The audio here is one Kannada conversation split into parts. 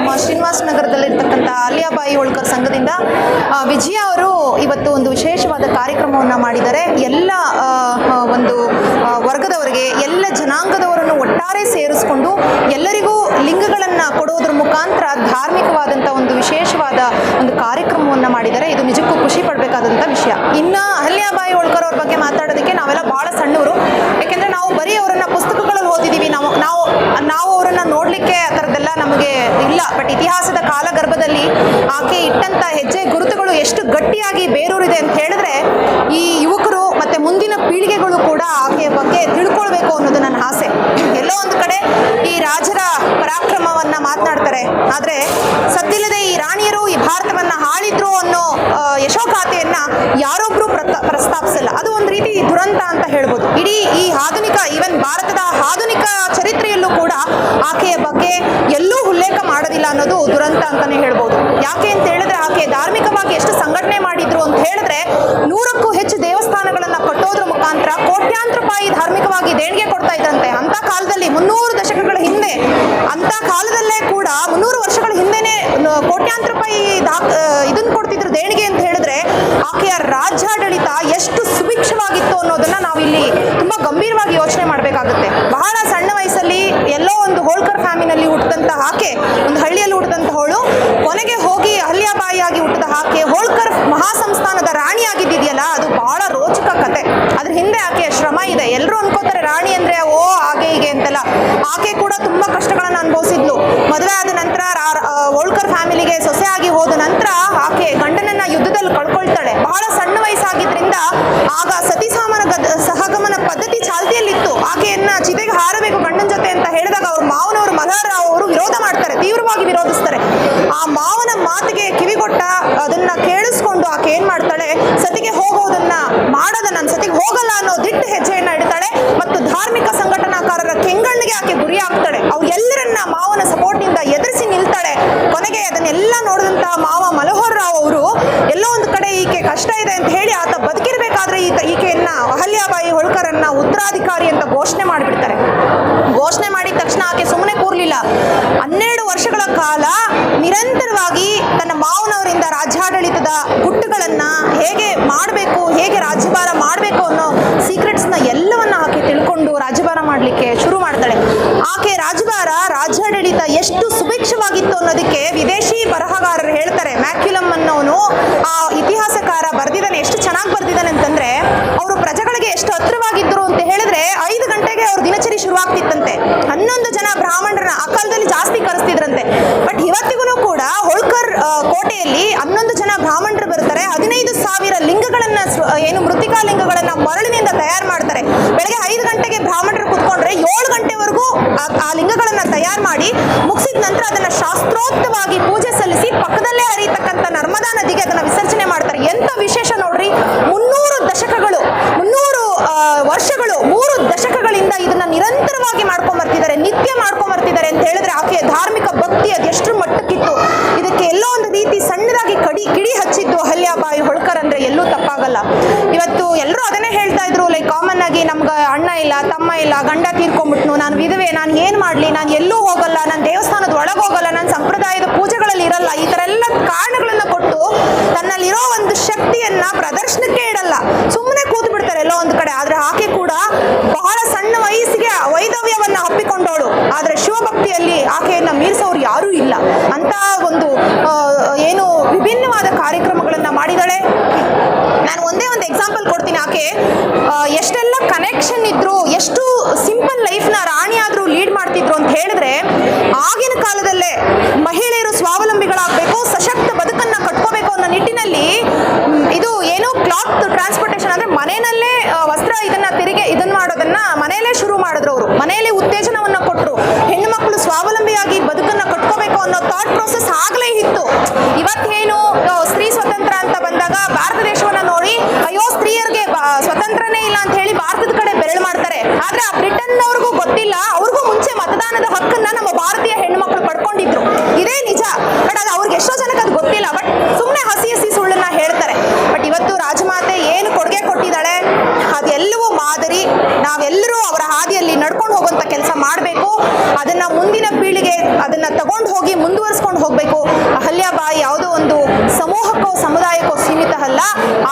ನಮ್ಮ ಶ್ರೀನಿವಾಸ ನಗರದಲ್ಲಿರ್ತಕ್ಕಂಥ ಅಲಿಯಾಬಾಯಿ ಹೋಳ್ಕರ್ ಸಂಘದಿಂದ ವಿಜಯ ಅವರು ಇವತ್ತು ಒಂದು ವಿಶೇಷವಾದ ಕಾರ್ಯಕ್ರಮವನ್ನು ಮಾಡಿದ್ದಾರೆ. ಎಲ್ಲ ಒಂದು ವರ್ಗದವರಿಗೆ, ಎಲ್ಲ ಜನಾಂಗದವರನ್ನು ಒಟ್ಟಾರೆ ಸೇರಿಸ್ಕೊಂಡು ಎಲ್ಲರಿಗೂ ಲಿಂಗಗಳನ್ನು ಕೊಡೋದ್ರ ಮುಖಾಂತರ ಧಾರ್ಮಿಕವಾದಂಥ ಒಂದು ವಿಶೇಷವಾದ ಒಂದು ಕಾರ್ಯಕ್ರಮವನ್ನು ಮಾಡಿದ್ದಾರೆ. ಇದು ನಿಜಕ್ಕೂ ಖುಷಿ ಪಡಬೇಕಾದಂಥ ವಿಷಯ. ಇನ್ನು ಅಲಿಯಾಬಾಯಿ ಹೋಳ್ಕರ್ ಅವ್ರ ಬಗ್ಗೆ ಮಾತಾಡೋದಕ್ಕೆ ನಾವೆಲ್ಲ ಬಟ್ ಇತಿಹಾಸದ ಕಾಲಗರ್ಭದಲ್ಲಿ ಆಕೆ ಇಟ್ಟಂತ ಹೆಜ್ಜೆ ಗುರುತುಗಳು ಎಷ್ಟು ಗಟ್ಟಿಯಾಗಿ ಬೇರೂರಿದೆ ಅಂತ ಹೇಳಿದ್ರೆ ಈ ಯುವಕರು ಮತ್ತೆ ಮುಂದಿನ ಪೀಳಿಗೆಗಳು ಕೂಡ ಆಕೆಯ ಬಗ್ಗೆ ತಿಳ್ಕೊಳ್ಬೇಕು ಅನ್ನೋದು ನನ್ನ ಆಸೆ. ಎಲ್ಲೋ ಒಂದು ಕಡೆ ಈ ರಾಜರ ಪರಾಕ್ರಮವನ್ನ ಮಾತನಾಡ್ತಾರೆ. ಆದ್ರೆ ಸದ್ದಿಲ್ಲದೆ ಈ ರಾಣಿಯರು ಈ ಭಾರತವನ್ನ ಆಳಿದ್ರು ಅನ್ನೋ ಯಶೋಗಾಥೆಯನ್ನ ಯಾರೊಬ್ರು ಪ್ರಸ್ತಾಪಿಸಲ್ಲ. ಅದು ಒಂದು ರೀತಿ ದುರಂತ ಅಂತ ಹೇಳ್ಬೋದು. ಇಡೀ ಈ ಆಧುನಿಕ ಈವನ್ ಭಾರತದ ಆಧುನಿಕ ಕೂಡ ಆಕೆಯ ಬಗ್ಗೆ ಎಲ್ಲೂ ಉಲ್ಲೇಖ ಮಾಡೋದಿಲ್ಲ ಅನ್ನೋದು ದುರಂತ ಅಂತಾನೆ ಹೇಳ್ಬೋದು. ಯಾಕೆ ಅಂತ ಹೇಳಿದ್ರೆ ಆಕೆ ಧಾರ್ಮಿಕವಾಗಿ ಎಷ್ಟು ಸಂಘಟನೆ ಮಾಡಿದ್ರು ಅಂತ ಹೇಳಿದ್ರೆ ನೂರಕ್ಕೂ ಹೆಚ್ಚು ದೇವಸ್ಥಾನಗಳನ್ನ ಕಟ್ಟೋದ್ರ ಮುಖಾಂತರ ಕೋಟ್ಯಾಂತರ ರೂಪಾಯಿ ಧಾರ್ಮಿಕವಾಗಿ ದೇಣಿಗೆ ಕೊಡ್ತಾ ಇದ್ರಂತೆ ಅಂತ ಕಾಲದಲ್ಲಿ ಮುನ್ನೂರು ದಶಕಗಳ ಹಿಂದೆ ಅಂತ ಕಾಲದಲ್ಲೇ ಕೂಡ ಮುನ್ನೂರು ವರ್ಷಗಳ ಹಿಂದೆನೆ ನ- ಕೋಟ್ಯಾಂತರ ರೂಪಾಯಿ ದಾಖ ಇದನ್ನ ಕೊಡ್ತಿದ್ರು ದೇಣಿಗೆ ಅಂತ ಹೇಳಿದ್ರೆ ಆಕೆಯ ರಾಜ್ಯಾಡಳಿತ ಎಷ್ಟು ಸುಭಿಕ್ಷವಾಗಿತ್ತು ಅನ್ನೋದನ್ನ ನಾವಿಲ್ಲಿ ತುಂಬಾ ಗಂಭೀರವಾಗಿ ಯೋಚನೆ ಮಾಡಬೇಕಾಗುತ್ತೆ. ಬಹಳ ಸಣ್ಣ ವಯಸ್ಸಲ್ಲಿ ಎಲ್ಲೋ ಒಂದು ಹೋಳ್ಕರ್ ಫ್ಯಾಮಿನಲ್ಲಿ ಹುಟ್ಟಿದಂತ ಆಕೆ ಒಂದು ಹಳ್ಳಿಯಲ್ಲಿ ಹುಟ್ಟಿದಂತಹವಳು ಕೊನೆಗೆ ಹೋಗಿ ಅಹಲ್ಯಾಬಾಯಿಯಾಗಿ ಹುಟ್ಟಿದ ಆಕೆ ಹೋಳ್ಕರ್ ಮಹಾಸಂಸ್ಥಾನದ ರಾಣಿ ಆಗಿದ್ದಿದೆಯಲ್ಲ ಅದು ಬಹಳ ರೋಚಕ ಕತೆ. ಅದ್ರ ಹಿಂದೆ ಆಕೆಯ ಶ್ರಮ ಇದೆ. ಎಲ್ಲರೂ ಅನ್ಕೋತಾರೆ, ರಾಣಿ ಅಂದ್ರೆ, ಓ, ಹಾಗೆ ಹೀಗೆ ಅಂತೆಲ್ಲ. ಆಕೆ ಕೂಡ ತುಂಬಾ ಕಷ್ಟಗಳನ್ನ ಅನುಭವಿಸಿದ್ಲು. ಮದುವೆ ಆದ ನಂತರ ಹೋಳ್ಕರ್ ಫ್ಯಾಮಿಲಿಗೆ ಹಾರಬೇಕು ಗಂಡನ ಜೊತೆ ಅಂತ ಹೇಳಿದಾಗ ಅವ್ರ ಮಾವನವರು ಮಲ್ಹಾರರಾವ್ ಅವರು ವಿರೋಧ ಮಾಡ್ತಾರೆ, ತೀವ್ರವಾಗಿ ವಿರೋಧಿಸ್ತಾರೆ. ಆ ಮಾವನ ಮಾತಿಗೆ ಕಿವಿಗೊಟ್ಟ ಅದನ್ನ ಕೇಳಿಸ್ಕೊಂಡು ಆಕೆ ಏನ್ ಮಾಡ್ತಾಳೆ? ಸತಿಗೆ ಹೋಗೋದನ್ನ ಮಾಡದ ನನ್ನ ಸತಿಗೆ ಹೋಗಲ್ಲ ಅನ್ನೋ ದಿಟ್ಟ ಹೆಜ್ಜೆಯನ್ನ ಇಡ್ತಾಳೆ ಮತ್ತು ಧಾರ್ಮಿಕ ಸಂಘಟನಾಕಾರರ ಕೆಂಗಣ್ಣಿಗೆ ಆಕೆ ಗುರಿ ಆಗ್ತಾಳೆ ಅವ್ರು ಎಲ್ಲರನ್ನ ಮಾವನ ಸಪೋರ್ಟ್ನಿಂದ ಎದುರಿಸಿ ನಿಲ್ತಾಳೆ. ಕೊನೆಗೆ ಅದನ್ನೆಲ್ಲ ನೋಡಿದಂತಹ ಮಾವ ಮನೋಹರ್ ರಾವ್ ಅವರು, ಎಲ್ಲೋ ಒಂದು ಕಡೆ ಈಕೆ ಕಷ್ಟ ಇದೆ ಅಂತ ಹೇಳಿ ಆತ ಬದುಕಿರ್ಬೇಕಾದ್ರೆ ಈತ ಈಕೆಯನ್ನ ಅಹಲ್ಯಾಬಾಯಿ ಹೊಳ್ಕರನ್ನ ಉತ್ತರಾಧಿಕಾರಿ ಅಂತ ಐದು ಗಂಟೆಗೆ ಅವ್ರ ದಿನಚರಿ ಶುರುವಾಗ್ತಿತ್ತಂತೆ ತೀರ್ಕೊಂಡ್ಬಿಟ್ನು. ನಾನು ವಿಧವೆ, ನಾನು ಏನ್ ಮಾಡ್ಲಿ? ನಾನು ಎಲ್ಲೂ ಹೋಗಲ್ಲ, ನಾನು ದೇವಸ್ಥಾನದ ಒಳಗೆ ಹೋಗಲ್ಲ, ನಾನು ಸಂಪ್ರದಾಯದ ಪೂಜೆಗಳಲ್ಲಿ ಇರಲ್ಲ. ಈ ತರ ಎಲ್ಲ ಕಾರಣಗಳನ್ನ ಕೊಟ್ಟು ತನ್ನಲ್ಲಿರೋ ಒಂದು ಶಕ್ತಿಯನ್ನ ಪ್ರದರ್ಶನಕ್ಕೆ ಇಡಲ್ಲ. ಸುಮ್ಮನೆ ಕೂತು ಬಿಡ್ತಾರೆ ಎಲ್ಲೋ ಒಂದು ಕಡೆ. ಆದ್ರೆ ಆಕೆ ಕೂಡ ಬಹಳ ಸಣ್ಣ ವಯಸ್ಸಿಗೆ ವೈದವ್ಯವನ್ನ ಹಪ್ಪಿಕೊಂಡವಳು ಆದ್ರೆ ಶಿವಭಕ್ತಿಯಲ್ಲಿ ಆಕೆಯನ್ನ ಮೀರಿಸೋರು ಯಾರೂ ಇಲ್ಲ. ಅಂತ ಒಂದು ಏನು ವಿಭಿನ್ನವಾದ ಕಾರ್ಯಕ್ರಮಗಳನ್ನ ಮಾಡಿದಾಳೆ. ನಾನು ಒಂದೇ ಒಂದು ಎಕ್ಸಾಂಪಲ್ ಕೊಡ್ತೀನಿ ಆಕೆ. ಎಷ್ಟೆಲ್ಲ ಕನೆಕ್ಷನ್ ಇದ್ರು ಎಷ್ಟು ಸಿಂಪಲ್ ಲೈಫ್ನ ರಾಣಿ ಆದ್ರೂ ಲೀಡ್ ಮಾಡ್ತಿದ್ರು ಅಂತ ಹೇಳಿದ್ರೆ ಆಗಿನ ಕಾಲದಲ್ಲೇ ಮಹಿಳೆಯರು ಭಾರತದ ಮಾಡ್ತಾರೆ. ಆದ್ರೆ ಆ ಬ್ರಿಟನ್ ಅವ್ರಿಗೂ ಗೊತ್ತಿಲ್ಲ, ಅವ್ರಿಗೂ ಮುಂಚೆ ಮತದಾನದ ಹಕ್ಕನ್ನ ನಮ್ಮ ಭಾರತೀಯ ಹೆಣ್ಮಕ್ಳು ಪಡ್ಕೊಂಡಿದ್ರು. ಇದೇ ನಿಜ. ಬಟ್ ಅದು ಅವ್ರಿಗೆ ಎಷ್ಟೋ ಜನಕ್ಕೆ ಅದು ಗೊತ್ತಿಲ್ಲ. ಬಟ್ ಸುಮ್ಮನೆ ಹಸಿ ಹಸಿ ಸುಳ್ಳನ್ನ ಹೇಳ್ತಾರೆ. ಬಟ್ ಇವತ್ತು ರಾಜಮಾತೆ ಏನು ಕೊಡುಗೆ ಕೊಟ್ಟಿದ್ದಾಳೆ? ಅದೆಲ್ಲವೂ ಮಾದರಿ. ನಾವೆಲ್ಲರೂ ಅವರ ಹಾದಿಯಲ್ಲಿ ನಡ್ಕೊಂಡು ಹೋಗುವಂತ ಕೆಲಸ ಮಾಡಬೇಕು. ಅದನ್ನ ಮುಂದಿನ ಪೀಳಿಗೆ ಅದನ್ನ ತಗೊಂಡು ಹೋಗಿ ಮುಂದುವರಿಸ್ಕೊಂಡು ಹೋಗ್ಬೇಕು. ಅಹಲ್ಯಾಬಾಯಿ ಯಾವುದೋ ಒಂದು ಸಮೂಹಕ್ಕೋ ಸಮುದಾಯಕ್ಕೋ ಸೀಮಿತ ಅಲ್ಲ.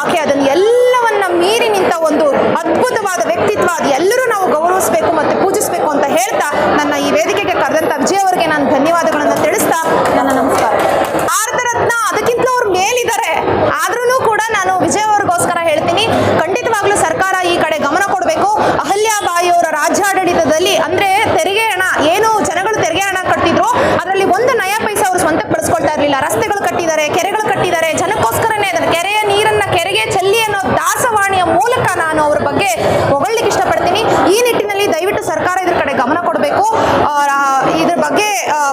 ಆಕೆ ಅದನ್ನು ಎಲ್ಲವನ್ನ ಮೀರಿ ನಿಂತ ಒಂದು ಅದ್ಭುತವಾದ ವ್ಯಕ್ತಿತ್ವ ಅದು ಎಲ್ಲರೂ ನಾವು ಗೌರವಿಸಬೇಕು ಮತ್ತು ಪೂಜಿಸಬೇಕು ಅಂತ ಹೇಳ್ತಾ ನನ್ನ ಈ ವೇದಿಕೆಗೆ ಕರೆದಂತ ವಿಜಯ್ ಅವರಿಗೆ ನಾನು ಧನ್ಯವಾದಗಳನ್ನು ತಿಳಿಸ್ತಾ ನನ್ನ ನಮಸ್ಕಾರ. ಭಾರತ ರತ್ನ ಅದಕ್ಕಿಂತಲೂ ಅವ್ರು ಮೇಲಿದ್ದಾರೆ ಆದ್ರೂ ಕೂಡ ನಾನು ವಿಜಯ್ ಮೂಲಕ ನಾನು ಅವ್ರ ಬಗ್ಗೆ ಹೊಗಳಿಕ್ಕೆ ಇಷ್ಟಪಡ್ತೀನಿ. ಈ ನಿಟ್ಟಿನಲ್ಲಿ ದಯವಿಟ್ಟು ಸರ್ಕಾರ ಇದ್ರ ಕಡೆ ಗಮನ ಕೊಡಬೇಕು. ಇದ್ರ ಬಗ್ಗೆ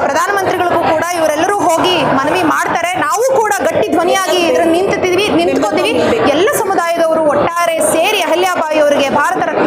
ಪ್ರಧಾನಮಂತ್ರಿಗಳಿಗೂ ಕೂಡ ಇವರೆಲ್ಲರೂ ಹೋಗಿ ಮನವಿ ಮಾಡ್ತಾರೆ. ನಾವು ಕೂಡ ಗಟ್ಟಿ ಧ್ವನಿಯಾಗಿ ಇದ್ರ ನಿಂತಿದ್ದೀವಿ ನಿಂತ್ಕೋತೀವಿ. ಎಲ್ಲ ಸಮುದಾಯದವರು ಒಟ್ಟಾರೆ ಸೇರಿ ಅಹಲ್ಯಾಬಾಯಿ ಅವರಿಗೆ ಭಾರತ ರತ್ನ